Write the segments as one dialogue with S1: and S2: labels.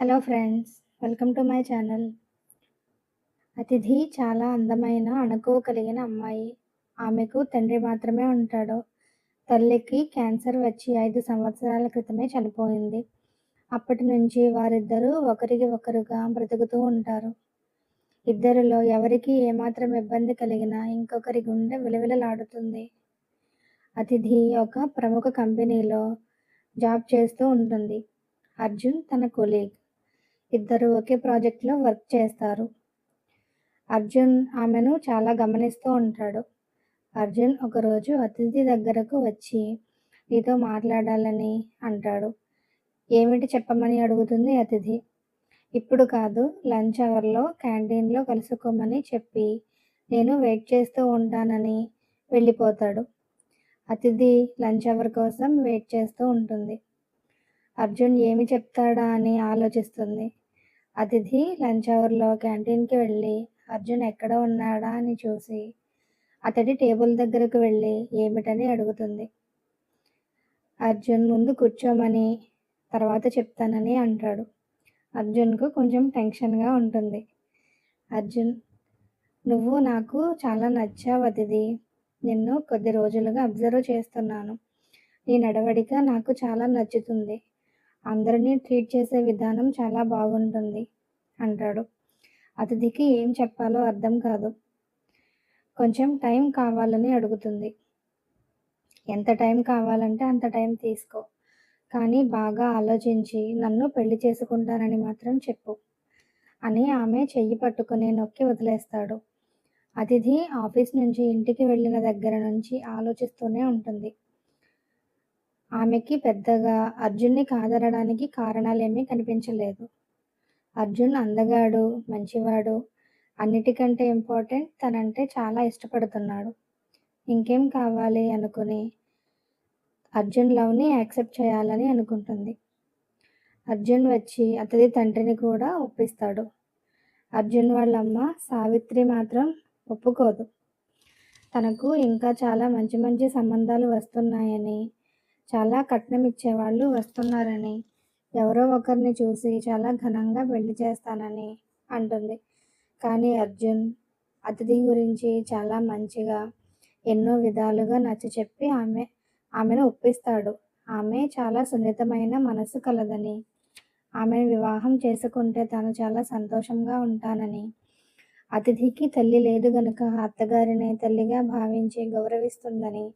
S1: Hello friends welcome to my channel. Athithi చాలా అందమైన అణుకువ కలిగిన అమ్మాయి. ఆమెకు తండ్రి మాత్రమే ఉంటాడు. తల్లికి క్యాన్సర్ వచ్చి ఐదు సంవత్సరాల క్రితమే చనిపోయింది. అప్పటి నుంచి వారిద్దరూ ఒకరికి ఒకరుగా బ్రతుకుతూ ఉంటారు. ఇద్దరిలో ఎవరికి ఏమాత్రం ఇబ్బంది కలిగినా ఇంకొకరి గుండె విలవిలలాడుతుంది. అతిథి ఒక ప్రముఖ కంపెనీలో జాబ్ చేస్తూ ఉంటుంది. అర్జున్ తన కొలీగ్. ఇద్దరు ఒకే ప్రాజెక్ట్లో వర్క్ చేస్తారు. అర్జున్ ఆమెను చాలా గమనిస్తూ ఉంటాడు. అర్జున్ ఒకరోజు అతిథి దగ్గరకు వచ్చి నీతో మాట్లాడాలని అంటాడు. ఏమిటి చెప్పమని అడుగుతుంది అతిథి? ఇప్పుడు కాదు లంచ్ అవర్లో క్యాంటీన్లో కలుసుకోమని చెప్పి నేను వెయిట్ చేస్తూ ఉంటానని వెళ్ళిపోతాడు. అతిథి లంచ్ అవర్ కోసం వెయిట్ చేస్తూ ఉంటుంది. అర్జున్ ఏమి చెప్తాడా అని ఆలోచిస్తుంది. అతిథి లంచ్ అవర్లో క్యాంటీన్కి వెళ్ళి అర్జున్ ఎక్కడ ఉన్నాడా? అని చూసి అతడి టేబుల్ దగ్గరకు వెళ్ళి ఏమిటని అడుగుతుంది. అర్జున్ ముందు కూర్చోమని తర్వాత చెప్తానని అంటాడు. అర్జున్కు కొంచెం టెన్షన్గా ఉంటుంది. అర్జున్ నువ్వు నాకు చాలా నచ్చావు అతిథి. నిన్ను కొద్ది రోజులుగా అబ్జర్వ్ చేస్తున్నాను. నీ నడవడిక నాకు చాలా నచ్చుతుంది. అందరినీ ట్రీట్ చేసే విధానం చాలా బాగుంటుంది అంటాడు. అతిథికి ఏం చెప్పాలో అర్థం కాదు. కొంచెం టైం కావాలని అడుగుతుంది. ఎంత టైం కావాలంటే అంత టైం తీసుకో. కానీ బాగా ఆలోచించి నన్ను పెళ్ళి చేసుకుంటానని మాత్రం చెప్పు అని ఆమె చెయ్యి పట్టుకుని నొక్కి వదిలేస్తాడు. అతిథి ఆఫీస్ నుంచి ఇంటికి వెళ్ళిన దగ్గర నుంచి ఆలోచిస్తూనే ఉంటుంది. ఆమెకి పెద్దగా అర్జున్ని కాదనడానికి కారణాలేమీ కనిపించలేదు. అర్జున్ అందగాడు మంచివాడు అన్నిటికంటే ఇంపార్టెంట్ తనంటే చాలా ఇష్టపడుతున్నాడు. ఇంకేం కావాలి అనుకుని అర్జున్ లవ్ని యాక్సెప్ట్ చేయాలని అనుకుంటుంది. అర్జున్ వచ్చి అతడి తండ్రిని కూడా ఒప్పిస్తాడు. అర్జున్ వాళ్ళ అమ్మ సావిత్రి మాత్రం ఒప్పుకోదు. తనకు ఇంకా చాలా మంచి మంచి సంబంధాలు వస్తున్నాయని చాలా కట్నం ఇచ్చేవాళ్ళు వస్తున్నారని. ఎవరో ఒకరిని చూసి చాలా ఘనంగా పెళ్ళి చేస్తానని అంటుంది. కానీ అర్జున్ అతిథి గురించి చాలా మంచిగా ఎన్నో విధాలుగా నచ్చ చెప్పి ఆమె ఆమెను ఒప్పిస్తాడు. ఆమె చాలా సున్నితమైన మనసు కలదని. ఆమెను వివాహం చేసుకుంటే తాను చాలా సంతోషంగా ఉంటానని. అతిథికి తల్లి లేదు గనుక అత్తగారిని తల్లిగా భావించి గౌరవిస్తుందని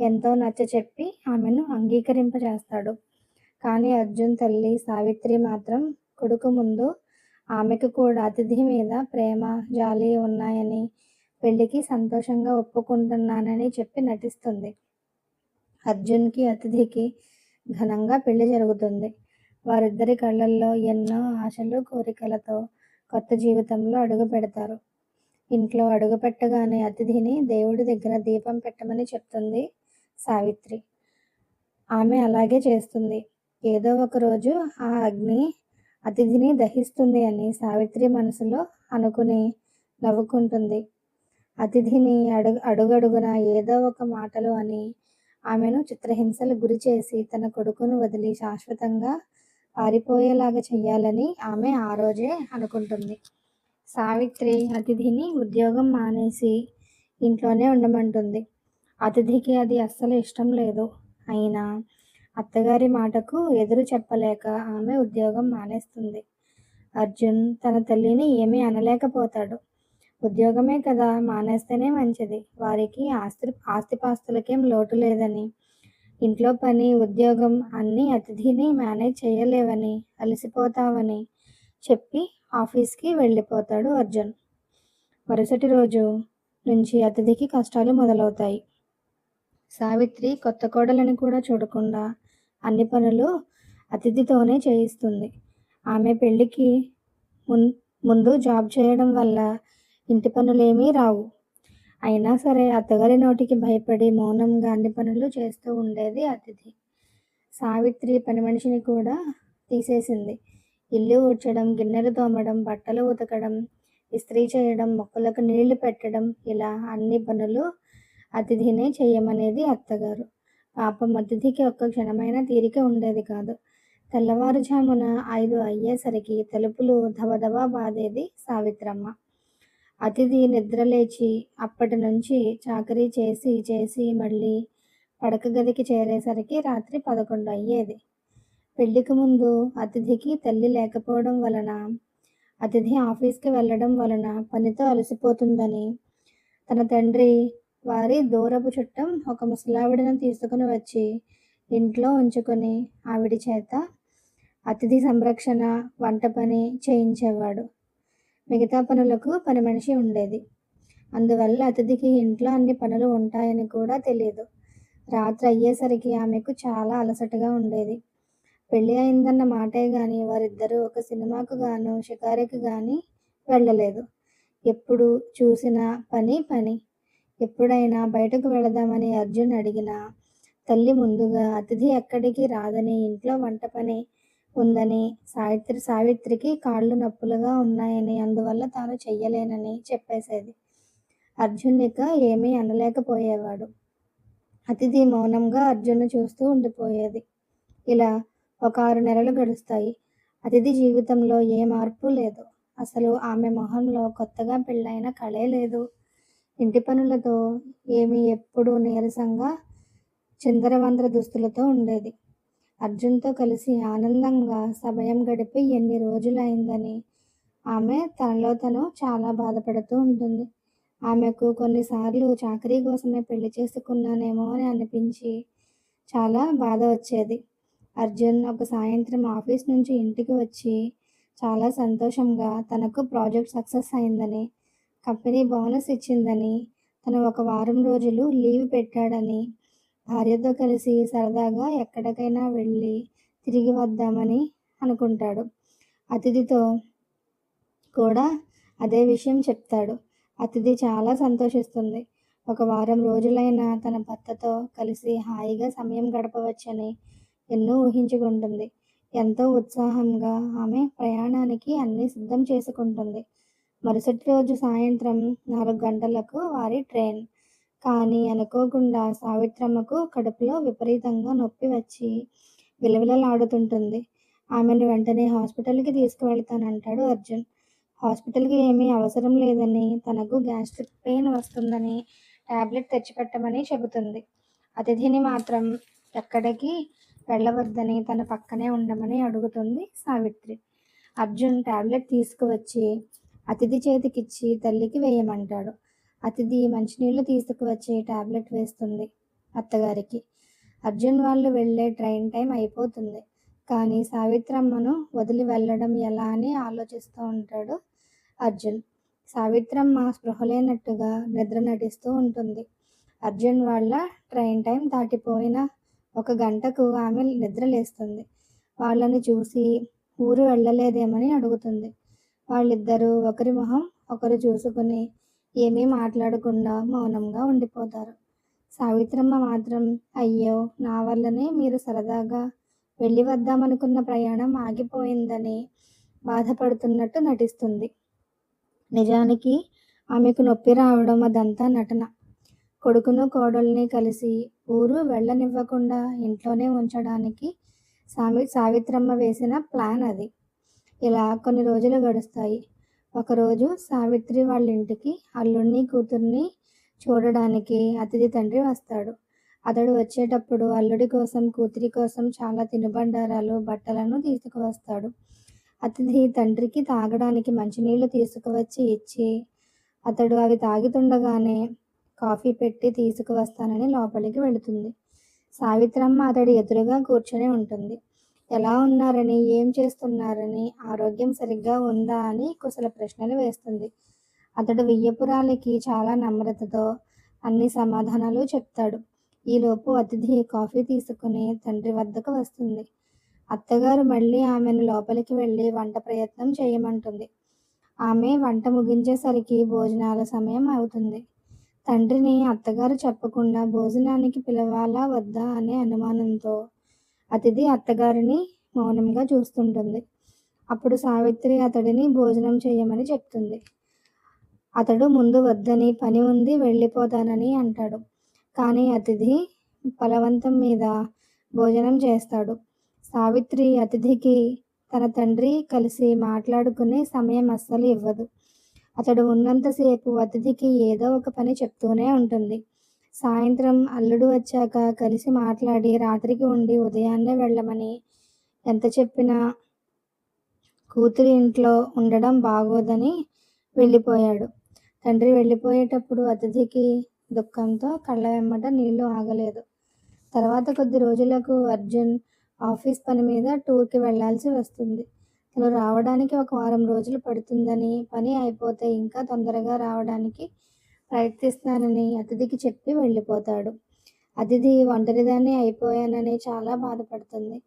S1: ఎంతో నచ్చ చెప్పి ఆమెను అంగీకరింపజేస్తాడు. కానీ అర్జున్ తల్లి సావిత్రి మాత్రం కొడుకు ముందు ఆమెకు కూడా అతిథి మీద ప్రేమ జాలి ఉన్నాయని పెళ్ళికి సంతోషంగా ఒప్పుకుంటున్నానని చెప్పి నటిస్తుంది. అర్జున్కి అతిథికి ఘనంగా పెళ్ళి జరుగుతుంది. వారిద్దరి కళ్ళల్లో ఎన్నో ఆశలు కోరికలతో కొత్త జీవితంలో అడుగు పెడతారు. ఇంట్లో అడుగు పెట్టగానే అతిథిని దేవుడి దగ్గర దీపం పెట్టమని చెప్తుంది. సావిత్రి. ఆమె అలాగే చేస్తుంది. ఏదో ఒక రోజు ఆ అగ్ని అతిథిని దహిస్తుంది అని సావిత్రి మనసులో అనుకుని నవ్వుకుంటుంది. అతిథిని అడుగు అడుగడుగున ఏదో ఒక మాటలు అని ఆమెను చిత్రహింసలు గురి చేసి తన కొడుకును వదిలి శాశ్వతంగా పారిపోయేలాగా చేయాలని ఆమె ఆ రోజే అనుకుంటుంది. సావిత్రి అతిథిని ఉద్యోగం మానేసి ఇంట్లోనే ఉండమంటుంది. అతిథికి అది అస్సలు ఇష్టం లేదు. అయినా అత్తగారి మాటకు ఎదురు చెప్పలేక ఆమె ఉద్యోగం మానేస్తుంది. అర్జున్ తన తల్లిని ఏమీ అనలేకపోతాడు. ఉద్యోగమే కదా మానేస్తేనే మంచిది. వారికి ఆస్తి ఆస్తిపాస్తులకేం లోటు లేదని. ఇంట్లో పని ఉద్యోగం అన్నీ అతిథిని మేనేజ్ చేయలేవని అలసిపోతావని చెప్పి ఆఫీస్కి వెళ్ళిపోతాడు అర్జున్. మరుసటి రోజు నుంచి అతిథికి కష్టాలు మొదలవుతాయి. సావిత్రి కొత్త కోడలని కూడా చూడకుండా అన్ని పనులు అతిథితోనే చేయిస్తుంది. ఆమె పెళ్ళికి మున్ ముందు జాబ్ చేయడం వల్ల ఇంటి పనులేమీ రావు. అయినా సరే అత్తగారి నోటికి భయపడి మౌనంగా అన్ని పనులు చేస్తూ ఉండేది అతిథి. సావిత్రి పని మనిషిని కూడా తీసేసింది. ఇల్లు ఊడ్చడం గిన్నెలు తోమడం బట్టలు ఉతకడం ఇస్త్రీ చేయడం మొక్కలకు నీళ్ళు పెట్టడం ఇలా అన్ని పనులు అతిథినే చేయమనేది అత్తగారు. పాపం అతిథికి ఒక్క క్షణమైన తీరిక ఉండేది కాదు. తెల్లవారుజామున ఐదు అయ్యేసరికి తలుపులు ధవధవా బాదేది సావిత్రమ్మ. అతిథి నిద్రలేచి అప్పటి నుంచి చాకరీ చేసి చేసి మళ్ళీ పడక గదికి చేరేసరికి రాత్రి పదకొండు అయ్యేది. పెళ్ళికి ముందు అతిథికి తల్లి లేకపోవడం వలన అతిథి ఆఫీస్కి వెళ్ళడం వలన పనితో అలసిపోతుందని తన తండ్రి వారి దూరపు చుట్టం ఒక ముసలావిడను తీసుకుని వచ్చి ఇంట్లో ఉంచుకొని ఆవిడ చేత అతిథి సంరక్షణ వంట పని చేయించేవాడు. మిగతా పనులకు పని మనిషి ఉండేది. అందువల్ల అతిథికి ఇంట్లో అన్ని పనులు ఉంటాయని కూడా తెలియదు రాత్రి అయ్యేసరికి ఆమెకు చాలా అలసటగా ఉండేది. పెళ్ళి అయిందన్న మాటే కానీ వారిద్దరూ ఒక సినిమాకు గాను షికారికి కానీ వెళ్ళలేదు. ఎప్పుడు చూసినా పని పని. ఎప్పుడైనా బయటకు వెళదామని అర్జున్ అడిగినా తల్లి ముందుగా అతిథి ఎక్కడికి రాదని ఇంట్లో వంట పని ఉందని సావిత్రి సావిత్రికి కాళ్ళు నొప్పులుగా ఉన్నాయని అందువల్ల తాను చెయ్యలేనని చెప్పేసేది. అర్జున్ ఇక ఏమీ అనలేకపోయేవాడు. అతిథి మౌనంగా అర్జున్ను చూస్తూ ఉండిపోయేది. ఇలా ఒక ఆరు నెలలు గడుస్తాయి. అతిథి జీవితంలో ఏ మార్పు లేదు. అసలు ఆమె మొహంలో కొత్తగా పెళ్ళైన కళే లేదు. ఇంటి పనులతో ఏమి ఎప్పుడు నీరసంగా చిందరవందర దుస్తులతో ఉండేది. అర్జున్తో కలిసి ఆనందంగా సమయం గడిపి ఎన్ని రోజులైందని ఆమె తనలో తను చాలా బాధపడుతూ ఉంటుంది. ఆమెకు కొన్నిసార్లు చాకరీ కోసమే పెళ్ళి చేసుకున్నానేమో అని అనిపించి చాలా బాధ వచ్చేది. అర్జున్ ఒక సాయంత్రం ఆఫీస్ నుంచి ఇంటికి వచ్చి చాలా సంతోషంగా తనకు ప్రాజెక్ట్ సక్సెస్ అయిందని కంపెనీ బోనస్ ఇచ్చిందని తను ఒక వారం రోజులు లీవ్ పెట్టాడని భార్యతో కలిసి సరదాగా ఎక్కడికైనా వెళ్ళి తిరిగి వద్దామని అనుకుంటాడు. అతిథితో కూడా అదే విషయం చెప్తాడు. అతిథి చాలా సంతోషిస్తుంది. ఒక వారం రోజులైనా తన భర్తతో కలిసి హాయిగా సమయం గడపవచ్చని ఎన్నో ఊహించుకుంటుంది. ఎంతో ఉత్సాహంగా ఆమె ప్రయాణానికి అన్ని సిద్ధం చేసుకుంటుంది. మరుసటి రోజు సాయంత్రం నాలుగు గంటలకు వారి ట్రైన్. కానీ అనుకోకుండా సావిత్రమ్మకు కడుపులో విపరీతంగా నొప్పి వచ్చి విలవిలలాడుతుంటుంది. ఆమెను వెంటనే హాస్పిటల్కి తీసుకువెళ్తానంటాడు అర్జున్. హాస్పిటల్కి ఏమీ అవసరం లేదని తనకు గ్యాస్ట్రిక్ పెయిన్ వస్తుందని ట్యాబ్లెట్ తెచ్చిపెట్టమని చెబుతుంది. అతిథిని మాత్రం ఎక్కడికి వెళ్ళవద్దని తన పక్కనే ఉండమని అడుగుతుంది సావిత్రి. అర్జున్ టాబ్లెట్ తీసుకువచ్చి అతిథి చేతికిచ్చి తల్లికి వేయమంటాడు. అతిథి మంచినీళ్ళు తీసుకువచ్చే టాబ్లెట్ వేస్తుంది అత్తగారికి. అర్జున్ వాళ్ళు వెళ్ళే ట్రైన్ టైం అయిపోతుంది. కానీ సావిత్రమ్మను వదిలి వెళ్ళడం ఎలా అని ఆలోచిస్తూ ఉంటాడు అర్జున్. సావిత్రమ్మ స్పృహలేనట్టుగా నిద్ర నటిస్తూ ఉంటుంది. అర్జున్ వాళ్ళ ట్రైన్ టైం దాటిపోయిన ఒక గంటకు ఆమె నిద్రలేస్తుంది వాళ్ళని చూసి ఊరు వెళ్ళలేదేమని అడుగుతుంది. వాళ్ళిద్దరూ ఒకరి మొహం ఒకరు చూసుకుని ఏమీ మాట్లాడకుండా మౌనంగా ఉండిపోతారు. సావిత్రమ్మ మాత్రం అయ్యో నా వల్లనే మీరు సరదాగా వెళ్ళి వద్దామనుకున్న ప్రయాణం ఆగిపోయిందని బాధపడుతున్నట్టు నటిస్తుంది. నిజానికి ఆమెకు నొప్పి రావడం అదంతా నటన. కొడుకును కోడల్ని కలిసి ఊరు వెళ్ళనివ్వకుండా ఇంట్లోనే ఉంచడానికి సామి సావిత్రమ్మ వేసిన ప్లాన్ అది. ఇలా కొన్ని రోజులు గడుస్తాయి. ఒకరోజు సావిత్రి వాళ్ళ ఇంటికి అల్లుడిని కూతుర్ని చూడడానికి అతిథి తండ్రి వస్తాడు. అతడు వచ్చేటప్పుడు అల్లుడి కోసం కూతురి కోసం చాలా తినుబండారాలు బట్టలను తీసుకువస్తాడు. అతిథి తండ్రికి తాగడానికి మంచినీళ్ళు తీసుకువచ్చి ఇచ్చి అతడు అవి తాగుతుండగానే కాఫీ పెట్టి తీసుకువస్తానని లోపలికి వెళుతుంది. సావిత్రమ్మ అతడి ఎదురుగా కూర్చొని ఉంటుంది. ఎలా ఉన్నారని ఏం చేస్తున్నారని ఆరోగ్యం సరిగ్గా ఉందా అని కుశల ప్రశ్నలు వేస్తుంది. అతడు వియ్యపురాలకి చాలా నమ్రతతో అన్ని సమాధానాలు చెప్తాడు. ఈలోపు అతిథి కాఫీ తీసుకుని తండ్రి వద్దకు వస్తుంది. అత్తగారు మళ్ళీ ఆమెను లోపలికి వెళ్ళి వంట ప్రయత్నం చేయమంటుంది. ఆమె వంట ముగించేసరికి భోజనాల సమయం అవుతుంది. తండ్రిని అత్తగారు చెప్పకుండా భోజనానికి పిలవాలా వద్దా అనే అనుమానంతో అతిథి అత్తగారిని మౌనంగా చూస్తుంటుంది. అప్పుడు సావిత్రి అతడిని భోజనం చేయమని చెప్తుంది. అతడు ముందు వద్దని పని ఉంది వెళ్ళిపోతానని అంటాడు. కానీ అతిథి బలవంతం మీద భోజనం చేస్తాడు. సావిత్రి అతిథికి తన తండ్రి కలిసి మాట్లాడుకునే సమయం అస్సలు ఇవ్వదు. అతడు ఉన్నంతసేపు అతిథికి ఏదో ఒక పని చెప్తూనే ఉంటుంది. సాయంత్రం అల్లుడు వచ్చాక కలిసి మాట్లాడి రాత్రికి ఉండి ఉదయాన్నే వెళ్ళమని. ఎంత చెప్పినా కూతురి ఇంట్లో ఉండడం బాగోదని వెళ్ళిపోయాడు. తండ్రి వెళ్ళిపోయేటప్పుడు అతిథికి దుఃఖంతో కళ్ళ వెమ్మట నీళ్ళు ఆగలేదు. తర్వాత కొద్ది రోజులకు అర్జున్ ఆఫీస్ పని మీద టూర్కి వెళ్ళాల్సి వస్తుంది. తను రావడానికి ఒక వారం రోజులు పడుతుందని పని అయిపోతే ఇంకా తొందరగా రావడానికి ప్రయత్నిస్తానని అతిథికి చెప్పి వెళ్ళిపోతాడు. అతిథి ఒంటరిదాన్ని అయిపోయానని చాలా బాధపడుతుంది.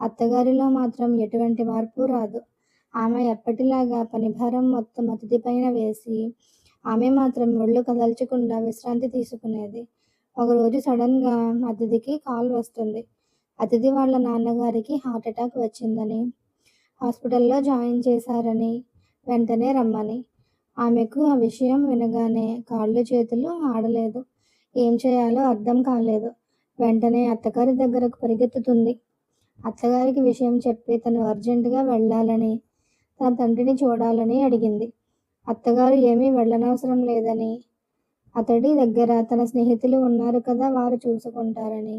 S1: అత్తగారిలో మాత్రం ఎటువంటి మార్పు రాదు. ఆమె ఎప్పటిలాగా పనిభారం మొత్తం అతిథి పైన వేసి ఆమె మాత్రం ఒళ్ళు కదల్చకుండా విశ్రాంతి తీసుకునేది. ఒకరోజు సడన్గా అతిథికి కాల్ వస్తుంది. అతిథి వాళ్ళ నాన్నగారికి హార్ట్ అటాక్ వచ్చిందని హాస్పిటల్లో జాయిన్ చేశారని వెంటనే రమ్మని ఆమెకు ఆ విషయం వినగానే కాళ్ళు చేతులు ఆడలేదు. ఏం చేయాలో అర్థం కాలేదు. వెంటనే అత్తగారి దగ్గరకు పరిగెత్తుతుంది. అత్తగారికి విషయం చెప్పి తను అర్జెంటుగా వెళ్ళాలని తన తండ్రిని చూడాలని అడిగింది. అత్తగారు ఏమీ వెళ్ళనవసరం లేదని అతడి దగ్గర తన స్నేహితులు ఉన్నారు కదా వారు చూసుకుంటారని.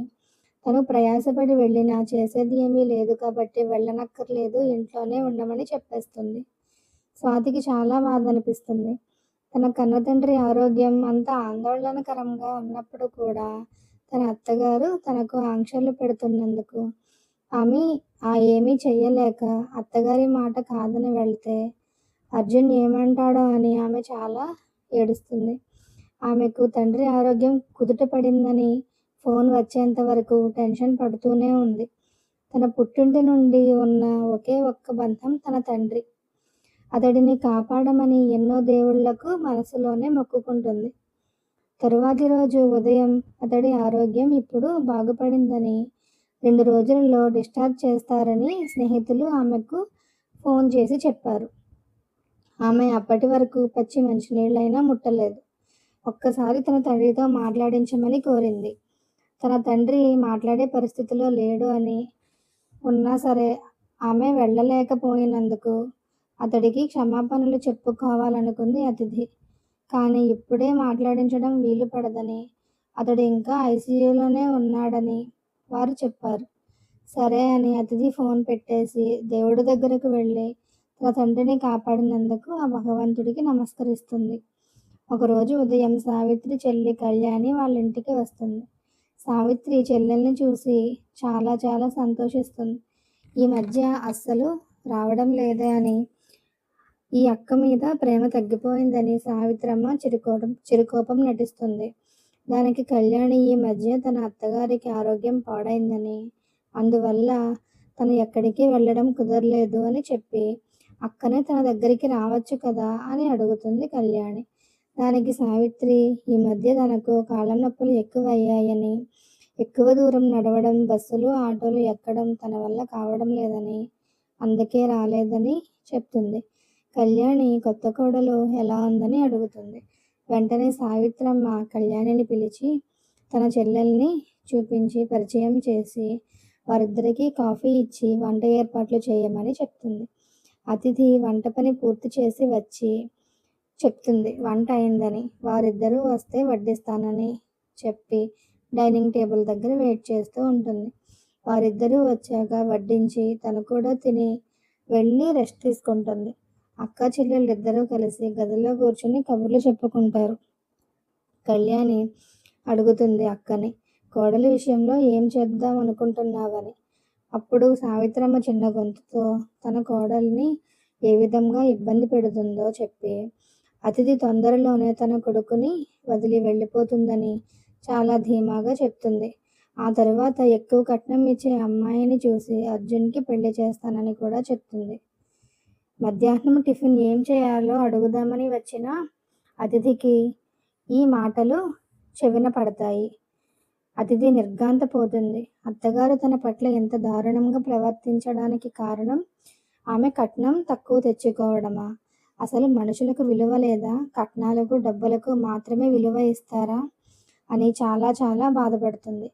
S1: తను ప్రయాసపడి వెళ్ళినా చేసేది ఏమీ లేదు కాబట్టి వెళ్ళనక్కర్లేదు ఇంట్లోనే ఉండమని చెప్పేస్తుంది. స్వాతికి చాలా బాధ అనిపిస్తుంది తన కన్న తండ్రి ఆరోగ్యం అంత ఆందోళనకరంగా ఉన్నప్పుడు కూడా తన అత్తగారు తనకు ఆంక్షలు పెడుతున్నందుకు ఆమె ఆ ఏమీ చెయ్యలేక అత్తగారి మాట కాదని వెళ్తే అర్జున్ ఏమంటాడో అని ఆమె చాలా ఏడుస్తుంది. ఆమెకు తండ్రి ఆరోగ్యం కుదుట పడిందని ఫోన్ వచ్చేంత వరకు టెన్షన్ పడుతూనే ఉంది. తన పుట్టింటి నుండి ఉన్న ఒకే ఒక్క బంధం తన తండ్రి. అతడిని కాపాడమని ఎన్నో దేవుళ్ళకు మనసులోనే మొక్కుకుంటుంది. తరువాతి రోజు ఉదయం అతడి ఆరోగ్యం ఇప్పుడు బాగుపడిందని రెండు రోజులలో డిశ్చార్జ్ చేస్తారని స్నేహితులు ఆమెకు ఫోన్ చేసి చెప్పారు. ఆమె అప్పటి వరకు పచ్చి మంచినీళ్ళైనా ముట్టలేదు. ఒక్కసారి తన తండ్రితో మాట్లాడించమని కోరింది. తన తండ్రి మాట్లాడే పరిస్థితిలో లేడు అని ఉన్నా సరే ఆమె వెళ్ళలేకపోయినందుకు అతడికి క్షమాపణలు చెప్పుకోవాలనుకుంది అతిథి. కానీ ఇప్పుడే మాట్లాడించడం వీలు పడదని అతడు ఇంకా ఐసీయూలోనే ఉన్నాడని వారు చెప్పారు. సరే అని అతిథి ఫోన్ పెట్టేసి దేవుడి దగ్గరకు వెళ్ళి తన తండ్రిని కాపాడినందుకు ఆ భగవంతుడికి నమస్కరిస్తుంది. ఒకరోజు ఉదయం సావిత్రి చెల్లి కళ్యాణి వాళ్ళ ఇంటికి వస్తుంది. సావిత్రి చెల్లెల్ని చూసి చాలా చాలా సంతోషిస్తుంది. ఈ మధ్య అస్సలు రావడం లేదే అని ఈ అక్క మీద ప్రేమ తగ్గిపోయిందని సావిత్రమ్మ చిరుకోపం చిరుకోపం నటిస్తుంది. దానికి కళ్యాణి ఈ మధ్య తన అత్తగారికి ఆరోగ్యం పాడైందని. అందువల్ల తను ఎక్కడికి వెళ్ళడం కుదరలేదు అని చెప్పి అక్కనే తన దగ్గరికి రావచ్చు కదా అని అడుగుతుంది కళ్యాణి. దానికి సావిత్రి ఈ మధ్య తనకు కాళ్ళ నొప్పులు ఎక్కువయ్యాయని ఎక్కువ దూరం నడవడం బస్సులు ఆటోలు ఎక్కడం తన వల్ల కావడం లేదని అందుకే రాలేదని చెప్తుంది. కళ్యాణి కొత్త కోడలు ఎలా ఉందని అడుగుతుంది. వెంటనే సావిత్రమ్మ కళ్యాణిని పిలిచి తన చెల్లెల్ని చూపించి పరిచయం చేసి వారిద్దరికీ కాఫీ ఇచ్చి వంట ఏర్పాట్లు చేయమని చెప్తుంది. అతిథి వంట పని పూర్తి చేసి వచ్చి చెప్తుంది. వంట అయిందని. వారిద్దరూ వస్తే వడ్డిస్తానని చెప్పి డైనింగ్ టేబుల్ దగ్గర వెయిట్ చేస్తూ ఉంటుంది. వారిద్దరూ వచ్చాక వడ్డించి తను కూడా తిని వెళ్ళి రెస్ట్ తీసుకుంటుంది. అక్క చెల్లెళ్ళు ఇద్దరూ కలిసి గదిలో కూర్చుని కబుర్లు చెప్పుకుంటారు. కళ్యాణి అడుగుతుంది అక్కని కోడలి విషయంలో ఏం చేద్దాం అనుకుంటున్నావని. అప్పుడు సావిత్రమ్మ చిన్న గొంతుతో తన కోడల్ని ఏ విధంగా ఇబ్బంది పెడుతుందో చెప్పి అతిథి తొందరలోనే తన కొడుకుని వదిలి వెళ్ళిపోతుందని చాలా ధీమాగా చెప్తుంది. ఆ తర్వాత ఎక్కువ కట్నం ఇచ్చే అమ్మాయిని చూసి అర్జున్కి పెళ్ళి చేస్తానని కూడా చెప్తుంది. మధ్యాహ్నం టిఫిన్ ఏం చేయాలో అడుగుదామని వచ్చిన అతిథికి ఈ మాటలు చెవిన పడతాయి. అతిథి నిర్ఘాంతపోతుంది. అత్తగారు తన పట్ల ఎంత దారుణంగా ప్రవర్తించడానికి కారణం ఆమె కట్నం తక్కువ తెచ్చుకోవడమా? అసలు మనుషులకు విలువ లేదా? కట్నాలకు డబ్బులకు మాత్రమే విలువ ఇస్తారా? అని చాలా చాలా బాధపడుతుంది.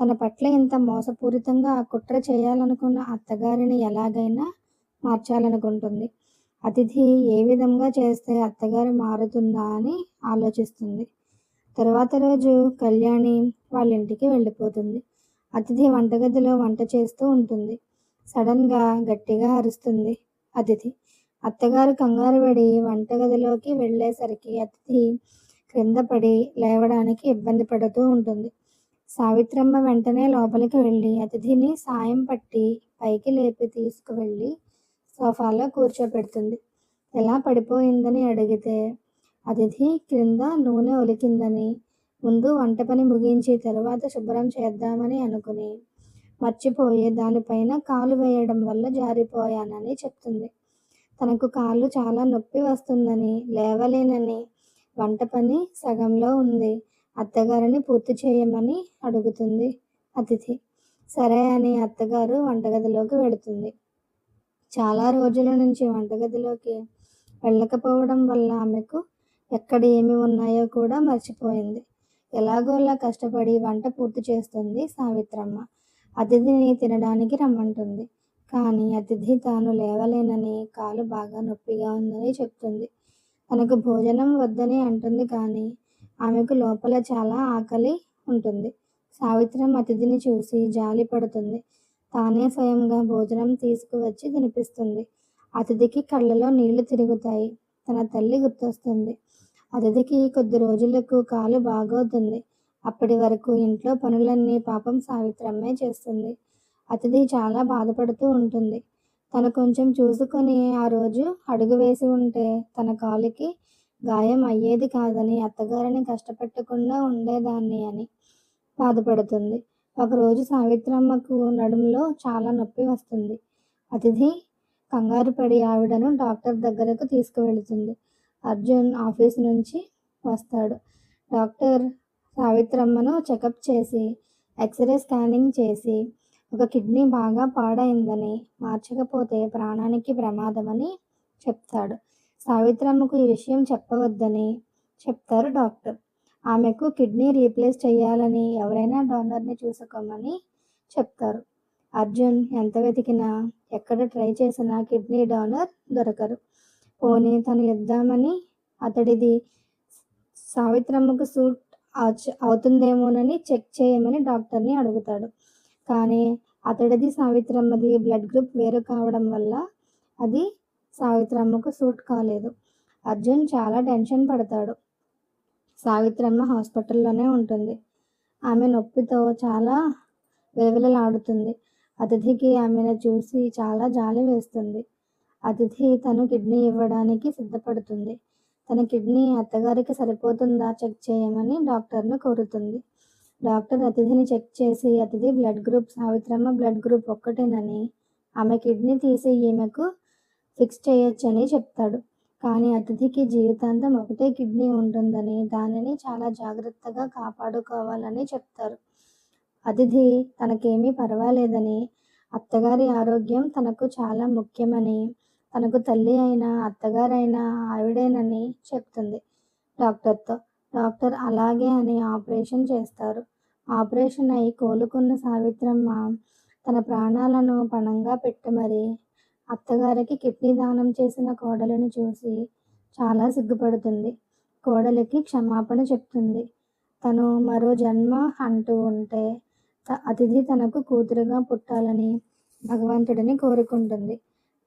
S1: తన పట్ల ఇంత మోసపూరితంగా కుట్ర చేయాలనుకున్న అత్తగారిని ఎలాగైనా మార్చాలనుకుంటుంది. అతిథి ఏ విధంగా చేస్తే అత్తగారు మారుతుందా అని ఆలోచిస్తుంది. తర్వాత రోజు కళ్యాణి వాళ్ళ ఇంటికి వెళ్ళిపోతుంది. అతిథి వంటగదిలో వంట చేస్తూ ఉంటుంది. సడన్గా గట్టిగా అరుస్తుంది అతిథి. అత్తగారు కంగారు పడి వంటగదిలోకి వెళ్ళేసరికి అతిథి క్రింద పడి లేవడానికి ఇబ్బంది పడుతూ ఉంటుంది. సావిత్రమ్మ వెంటనే లోపలికి వెళ్ళి అతిథిని సాయం పట్టి పైకి లేపి తీసుకువెళ్ళి సోఫాలో కూర్చోపెడుతుంది ఎలా పడిపోయిందని అడిగితే అతిథి క్రింద నూనె ఒలికిందని ముందు వంట పని ముగించి తరువాత శుభ్రం చేద్దామని అనుకుని మర్చిపోయి దానిపైన కాలు వేయడం వల్ల జారిపోయానని చెప్తుంది. తనకు కాళ్ళు చాలా నొప్పి వస్తుందని లేవలేనని వంట పని సగంలో ఉంది అత్తగారిని పూర్తి చేయమని అడుగుతుంది అతిథి. సరే అని అత్తగారు వంటగదిలోకి వెడుతుంది. చాలా రోజుల నుంచి వంటగదిలోకి వెళ్ళకపోవడం వల్ల ఆమెకు ఎక్కడ ఏమి ఉన్నాయో కూడా మర్చిపోయింది. ఎలాగోలా కష్టపడి వంట పూర్తి చేస్తుంది సావిత్రమ్మ. అతిథిని తినడానికి రమ్మంటుంది. కానీ అతిథి తాను లేవలేనని కాలు బాగా నొప్పిగా ఉందని చెప్తుంది. తనకు భోజనం వద్దని అంటుంది కానీ ఆమెకు లోపల చాలా ఆకలి ఉంటుంది. సావిత్రం అతిథిని చూసి జాలి పడుతుంది. తానే స్వయంగా భోజనం తీసుకువచ్చి తినిపిస్తుంది. అతిథికి కళ్ళలో నీళ్ళు తిరుగుతాయి. తన తల్లి గుర్తొస్తుంది. అతిథికి కొద్ది రోజులకు కాలు బాగవుతుంది. అప్పటి వరకు ఇంట్లో పనులన్నీ పాపం సావిత్రమ్మే చేస్తుంది. అతిథి చాలా బాధపడుతూ ఉంటుంది. తను కొంచెం చూసుకొని ఆ రోజు అడుగు వేసి ఉంటే తన కాలుకి గాయం అయ్యేది కాదని అత్తగారిని కష్టపెట్టకుండా ఉండేదాన్ని అని బాధపడుతుంది. ఒకరోజు సావిత్రమ్మకు నడుములో చాలా నొప్పి వస్తుంది. అతిథి కంగారు పడి ఆవిడను డాక్టర్ దగ్గరకు తీసుకువెళుతుంది. అర్జున్ ఆఫీస్ నుంచి వస్తాడు. డాక్టర్ సావిత్రమ్మను చెకప్ చేసి ఎక్స్రే స్కానింగ్ చేసి ఒక కిడ్నీ బాగా పాడైందని మార్చకపోతే ప్రాణానికి ప్రమాదమని చెప్తాడు. సావిత్రమ్మకు ఈ విషయం చెప్పవద్దని చెప్తారు డాక్టర్. ఆమెకు కిడ్నీ రీప్లేస్ చేయాలని ఎవరైనా డోనర్ని చూసుకోమని చెప్తారు. అర్జున్ ఎంత వెతికినా ఎక్కడ ట్రై చేసినా కిడ్నీ డోనర్ దొరకరు. పోనీ తను ఇద్దామని అతడిది సావిత్రమ్మకు సూట్ అవుతుందేమోనని చెక్ చేయమని డాక్టర్ని అడుగుతాడు. కానీ అతడిది సావిత్రమ్మది బ్లడ్ గ్రూప్ వేరు కావడం వల్ల అది సావిత్రమ్మకు సూట్ కాలేదు. అర్జున్ చాలా టెన్షన్ పడతాడు. సావిత్రమ్మ హాస్పిటల్లోనే ఉంటుంది. ఆమె నొప్పితో చాలా విలవిలలాడుతుంది. అతిథికి ఆమెను చూసి చాలా జాలి వేస్తుంది. అతిథి తను కిడ్నీ ఇవ్వడానికి సిద్ధపడుతుంది. తన కిడ్నీ అత్తగారికి సరిపోతుందా చెక్ చేయమని డాక్టర్ను కోరుతుంది. డాక్టర్ అతిథిని చెక్ చేసి Athidhi blood group Savitramma blood group ఒక్కటేనని ఆమె కిడ్నీ తీసి ఈమెకు ఫిక్స్ చేయొచ్చని చెప్తాడు. కానీ అతిథికి జీవితాంతం ఒకటే కిడ్నీ ఉంటుందని దానిని చాలా జాగ్రత్తగా కాపాడుకోవాలని చెప్తారు. అతిథి తనకేమీ పర్వాలేదని అత్తగారి ఆరోగ్యం తనకు చాలా ముఖ్యమని తనకు తల్లి అయినా అత్తగారైనా ఆవిడేనని చెప్తుంది. డాక్టర్తో డాక్టర్ అలాగే అని ఆపరేషన్ చేస్తారు. ఆపరేషన్ అయి కోలుకున్న సావిత్రమ్మ తన ప్రాణాలను పణంగా పెట్టి మరి అత్తగారికి కిడ్నీ దానం చేసిన కోడలిని చూసి చాలా సిగ్గుపడుతుంది. కోడలికి క్షమాపణ చెప్తుంది. తను మరో జన్మ అంటూ ఉంటే త- అతిథి తనకు కూతురుగా పుట్టాలని భగవంతుడిని కోరుకుంటుంది.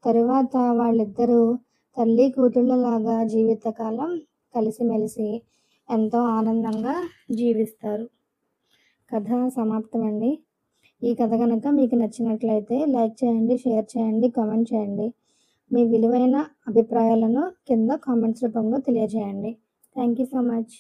S1: తరువాత వాళ్ళిద్దరూ తల్లి కూతుళ్ళలాగా జీవితకాలం కలిసిమెలిసి ఎంతో ఆనందంగా జీవిస్తారు. కథ సమాప్తమండి. ఈ కథ కనుక మీకు నచ్చినట్లయితే లైక్ చేయండి షేర్ చేయండి కామెంట్ చేయండి. మీ విలువైన అభిప్రాయాలను కింద కామెంట్స్ రూపంలో తెలియజేయండి. Thank you so much.